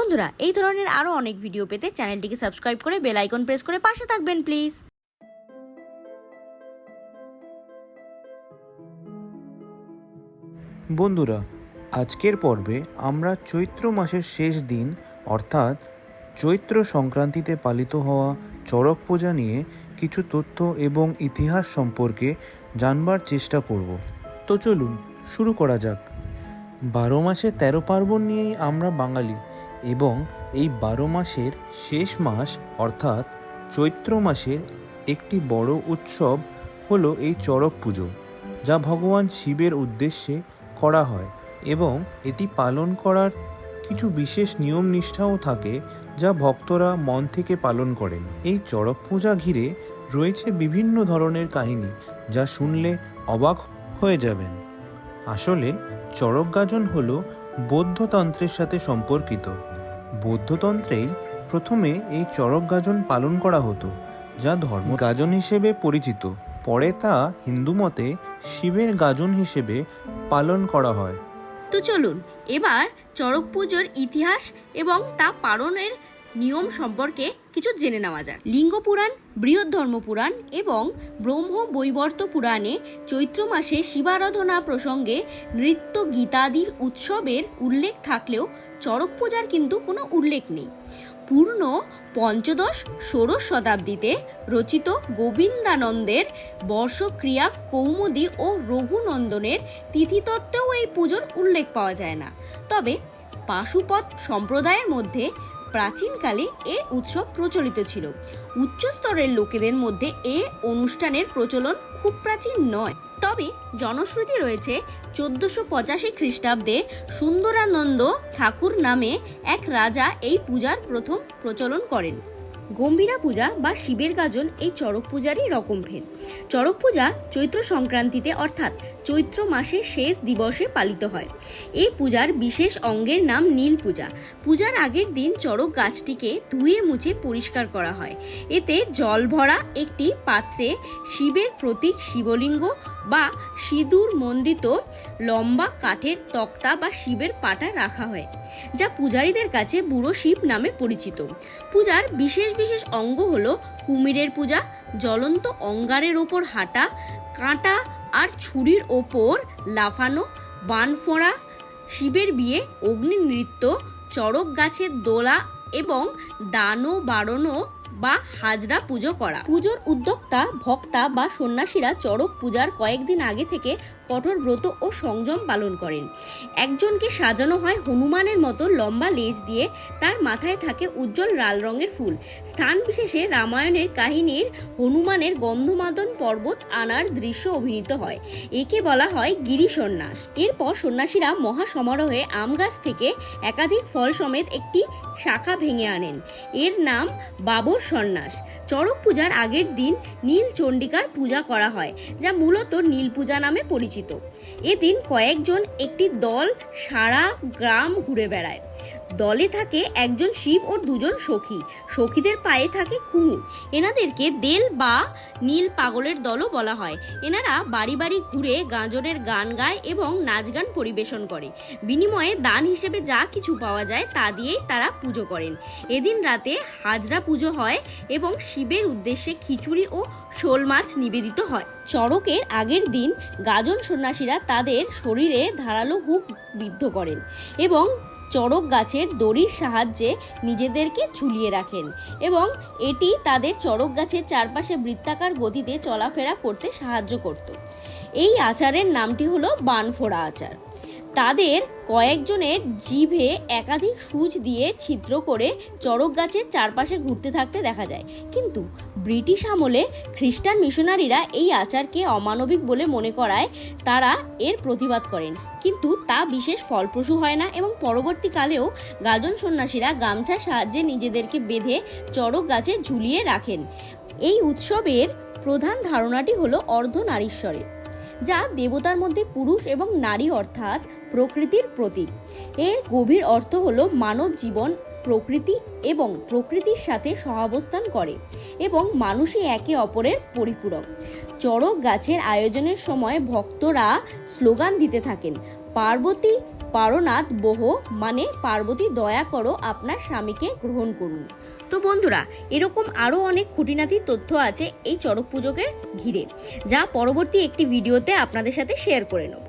বন্ধুরা, এই ধরনের আরও অনেক ভিডিও পেতে চ্যানেলটিকে সাবস্ক্রাইব করে বেল আইকন প্রেস করে পাশে থাকবেন প্লিজ বন্ধুরা, আজকের পর্বে আমরা চৈত্র মাসের শেষ দিন, অর্থাৎ চৈত্র সংক্রান্তিতে পালিত হওয়া চড়ক পূজা নিয়ে কিছু তথ্য এবং ইতিহাস সম্পর্কে জানবার চেষ্টা করব। তো চলুন, শুরু করা যাক। বারো মাসে তেরো পার্বণ নিয়েই আমরা বাঙালি। এবং এই বারো মাসের শেষ মাস, অর্থাৎ চৈত্র মাসের একটি বড় উৎসব হলো এই চড়ক পুজো, যা ভগবান শিবের উদ্দেশ্যে করা হয় এবং এটি পালন করার কিছু বিশেষ নিয়ম নিষ্ঠাও থাকে যা ভক্তরা মন থেকে পালন করেন। এই চড়ক পূজা ঘিরে রয়েছে বিভিন্ন ধরনের কাহিনী যা শুনলে অবাক হয়ে যাবেন। আসলে চড়ক গাজন হল বৌদ্ধতন্ত্রের সাথে সম্পর্কিত। বৌদ্ধতন্ত্রেই প্রথমে এই চরক গাজন পালন করা হতো, যা ধর্ম গাজন হিসেবে পরিচিত। পরে তা হিন্দু মতে শিবের গাজন হিসেবে পালন করা হয়। তো চলুন, এবার চড়ক পুজোর ইতিহাস এবং তা পালনের নিয়ম সম্পর্কে কিছু জেনে নেওয়া যাক। লিঙ্গ পুরাণ, বৃহৎ ধর্ম পুরাণ এবং ব্রহ্ম বৈবর্ত পুরাণে চৈত্র মাসে শিবারাধনা প্রসঙ্গে নৃত্য গীতাদি উৎসবের উল্লেখ থাকলেও চড়ক পূজার কিন্তু কোনো উল্লেখ নেই। পূর্ণ পঞ্চদশ ষোড়শ শতাব্দীতে রচিত গোবিন্দানন্দের বর্ষক্রিয়া কৌমুদী ও রঘুনন্দনের তিথিতত্ত্বেও এই পুজোর উল্লেখ পাওয়া যায় না। তবে পাশুপত সম্প্রদায়ের মধ্যে প্রাচীনকালে এ উৎসব প্রচলিত ছিল। উচ্চস্তরের লোকেদের মধ্যে এ অনুষ্ঠানের প্রচলন খুব প্রাচীন নয়। তবে জনশ্রুতি রয়েছে, চোদ্দশো পঁচাশি খ্রিস্টাব্দে সুন্দরানন্দ ঠাকুর নামে এক রাজা এই পূজার প্রথম প্রচলন করেন। গম্ভীরা পূজা বা শিবের গাজন এই চড়ক পূজারই রকম ভেদ। চড়ক পূজা চৈত্র সংক্রান্তিতে অর্থাৎ চৈত্র মাসের শেষ দিবসে পালিত হয়। এই পূজার বিশেষ অঙ্গের নাম নীল পূজা। পূজার আগের দিন চড়ক গাছটিকে ধুয়ে মুছে পরিষ্কার করা হয়। এতে জল ভরা একটি পাত্রে শিবের প্রতীক শিবলিঙ্গ বা সিঁদুর মণ্ডিত লম্বা কাঠের তক্তা বা শিবের পাটা রাখা হয়, যা পূজারীদের কাছে বুড়ো শিব নামে পরিচিত। পূজার বিশেষ বিশেষ অঙ্গ হল কুমিরের পূজা, জ্বলন্ত অঙ্গারের ওপর হাঁটা, কাঁটা আর ছুরির ওপর লাফানো, বান ফোঁড়া, শিবের বিয়ে, অগ্নি নৃত্য, চড়ক গাছের দোলা এবং দানো বাড়ানো বা হাজরা পুজো করা। পুজোর উদ্যোক্তা ভক্তা বা সন্ন্যাসীরা চড়ক পূজার কয়েকদিন আগে থেকে কঠোর ব্রত ও সংযম পালন করেন। একজনকে সাজানো হয় হনুমানের মতো লম্বা লেজ দিয়ে, তার মাথায় থাকে উজ্জ্বল লাল রঙের ফুল। স্থান বিশেষে রামায়ণের কাহিনীর হনুমানের গন্ধমাদন পর্বত আনার দৃশ্য অভিনীত হয়। একে বলা হয় গিরি সন্ন্যাস এরপর সন্ন্যাসীরা মহা সমারোহে আম গাছ থেকে একাধিক ফল সমেত একটি শাখা ভেঙে আনেন। এর নাম বাবর সন্ন্যাস। চড়ক পূজার আগের দিন নীল চণ্ডিকার পূজা করা হয়, যা মূলত নীল পূজা নামে পরিচিত। এদিন কয়েকজন একটি দল সারা গ্রাম ঘুরে বেড়ায়। দলে থাকে একজন শিব ও দুজন সখী। সখীদের পায়ে থাকে কুমু। এনাদেরকে দেল বা নীল পাগলের দলও বলা হয়। এনারা বাড়ি বাড়ি ঘুরে গাঁজনের গান গায় এবং নাচ গান পরিবেশন করে। বিনিময়ে দান হিসেবে যা কিছু পাওয়া যায় তা দিয়েই তারা পুজো করেন। এদিন রাতে হাজরা পুজো হয় এবং শিবের উদ্দেশ্যে খিচুড়ি ও শোল মাছ নিবেদিত হয়। চড়কের আগের দিন গাজন সন্ন্যাসীরা তাদের শরীরে ধারালো হুক বিদ্ধ করেন এবং চড়ক গাছের দড়ির সাহায্যে নিজেদেরকে ঝুলিয়ে রাখেন এবং এটি তাদের চড়ক গাছের চারপাশে বৃত্তাকার গতিতে চলাফেরা করতে সাহায্য করত। এই আচারের নামটি হলো বানফোড়া আচার। তাদের কয়েকজনের জিভে একাধিক সূচ দিয়ে ছিদ্র করে চড়ক গাছের চারপাশে ঘুরতে থাকতে দেখা যায়। কিন্তু ব্রিটিশ আমলে খ্রিস্টান মিশনারিরা এই আচারকে অমানবিক বলে মনে করায়, তারা এর প্রতিবাদ করেন। কিন্তু তা বিশেষ ফলপ্রসূ হয় না এবং পরবর্তীকালেও গাজন সন্ন্যাসীরা গামছার সাহায্যে নিজেদেরকে বেঁধে চড়ক গাছে ঝুলিয়ে রাখেন। এই উৎসবের প্রধান ধারণাটি হলো অর্ধনারীশ্বরের যা দেবতার মধ্যে পুরুষ এবং নারী অর্থাৎ প্রকৃতির প্রতীক। এর গভীর অর্থ হলো মানব জীবন, প্রকৃতি এবং প্রকৃতির সাথে সহাবস্থান করে। এবং মানুষই একে অপরের পরিপূরক। চড়ক গাছের আয়োজনের সময় ভক্তরা স্লোগান দিতে থাকেন, পার্বতী, পারনাথ বহ মানে পার্বতী, দয়া করো আপনার স্বামীকে গ্রহণ করুন। তো বন্ধুরা, এরকম আরও অনেক খুঁটিনাটি তথ্য আছে এই চড়ক পুজোকে ঘিরে, যা পরবর্তী একটি ভিডিওতে আপনাদের সাথে শেয়ার করে নেব।